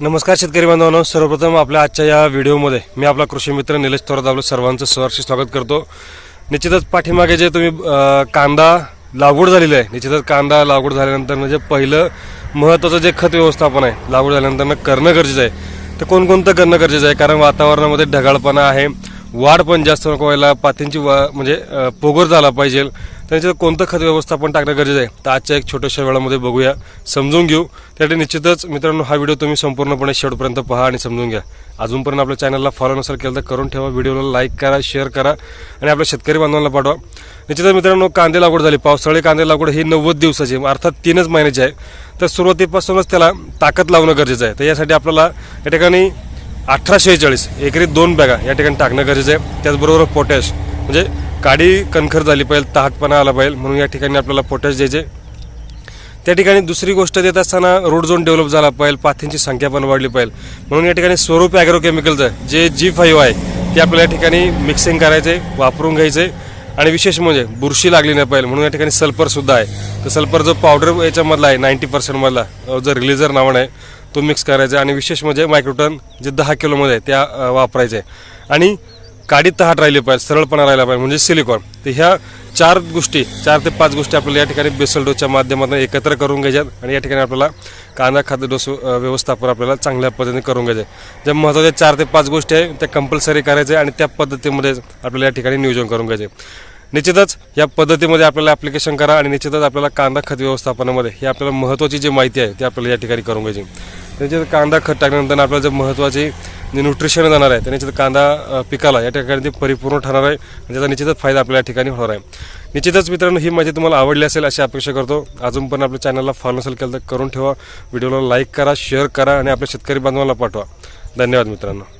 नमस्कार शेतकरी बांधवांनो. सर्वप्रथम आपल्या आजच्या या व्हिडिओमध्ये मी आपला कृषी मित्र निलेश थोरात आपलं सर्वांचं सहर्ष स्वागत करतो. निश्चितच पाठीमागे जे तुम्ही कांदा लागवड झालेली आहे निश्चितच कांदा लागवड झाल्यानंतर म्हणजे पहिलं महत्त्वाचं जे खत व्यवस्थापन आहे लागवड झाल्यानंतर करणं गरजेचं आहे. तर कोणकोणतं करणं गरजेचं आहे? कारण वातावरणामध्ये ढगाळपणा आहे. वाढ पण जास्त नको व्हायला पातींची वा म्हणजे पोगर झाला पाहिजे. त्याच्यात कोणतं खत व्यवस्थापन टाकणं गरजेचं आहे? तर आजच्या एक छोट्याशा वेळामध्ये बघूया. समजून घेऊ. त्यासाठी निश्चितच मित्रांनो हा व्हिडिओ तुम्ही संपूर्णपणे शेवटपर्यंत पहा आणि समजून घ्या. अजूनपर्यंत आपल्या चॅनलला फॉलो नसेल केलं तर करून ठेवा. व्हिडिओला लाईक करा शेअर करा आणि आपल्या शेतकरी बांधवांना पाठवा. निश्चितच मित्रांनो कांदे लागवड झाली. पावसाळी कांदे लागवड ही नव्वद दिवसाची अर्थात तीनच महिन्याची आहे. तर सुरुवातीपासूनच त्याला ताकद लावणं गरजेचं आहे. तर यासाठी आपल्याला या ठिकाणी अठराशे एकरी दोन बॅगा या ठिकाणी टाकणं गरजेचं आहे. त्याचबरोबर पोटॅश म्हणजे काडी कणखर झाली पाहिजे ताहटपणा आला पाहिजे म्हणून या ठिकाणी आपल्याला पोटॅश द्यायचे. त्या ठिकाणी दुसरी गोष्ट देत असताना रोड झोन डेव्हलप झाला पाहिजे पाथींची संख्या पण वाढली पाहिजे म्हणून या ठिकाणी स्वरूप ॲग्रोकेमिकलचं जे जी फाईव्ह आहे ते आपल्याला या ठिकाणी मिक्सिंग करायचे वापरून घ्यायचे. आणि विशेष म्हणजे बुरशी लागली नाही पाहिजे म्हणून या ठिकाणी सल्फरसुद्धा आहे. तर सल्फर जो पावडर याच्यामधला आहे नाईन्टी पर्सेंटमधला जो रिलीजर नावानं आहे तो मिक्स करायचा. आणि विशेष म्हणजे मायक्रोटन जे दहा किलोमध्ये आहे त्या वापरायचे. आणि काडी तहाट राहिली पाहिजे सरळपणा राहिला पाहिजे म्हणजे सिलिकॉन. तर ह्या चार गोष्टी चार ते पाच गोष्टी आपल्याला या ठिकाणी बेसल डोसच्या माध्यमातून एकत्र करून घ्यायच्यात आणि या ठिकाणी आपल्याला कांदा खाद्य डोस व्यवस्थापन आपल्याला चांगल्या पद्धतीने करून घ्यायचे ज्या महत्त्वाच्या चार ते पाच गोष्टी आहे त्या कंपल्सरी करायचे आणि त्या पद्धतीमध्ये आपल्याला या ठिकाणी नियोजन करून घ्यायचे निश्चितच या पद्धतीमध्ये आपल्याला ॲप्लिकेशन करा आणि निश्चितच आपल्याला कांदा खत व्यवस्थापनामध्ये ही आपल्याला महत्त्वाची जी माहिती आहे ती आपल्याला या ठिकाणी करून घ्यायची. त्याच्यात कांदा खत टाकल्यानंतर आपल्याला जे महत्त्वाची जे न्यूट्रिशन जाणार आहे त्याने कांदा पिकाला या ठिकाणी ते परिपूर्ण ठरणार आहे. आणि त्याचा निश्चितच फायदा आपल्या या ठिकाणी होणार आहे. निश्चितच मित्रांनो ही माहिती तुम्हाला आवडली असेल अशी अपेक्षा करतो. अजून पण आपल्या चॅनलला फॉलो नसेल केलं तर करून ठेवा. व्हिडिओला लाईक करा शेअर करा आणि आपल्या शेतकरी बांधवांना पाठवा. धन्यवाद मित्रांनो.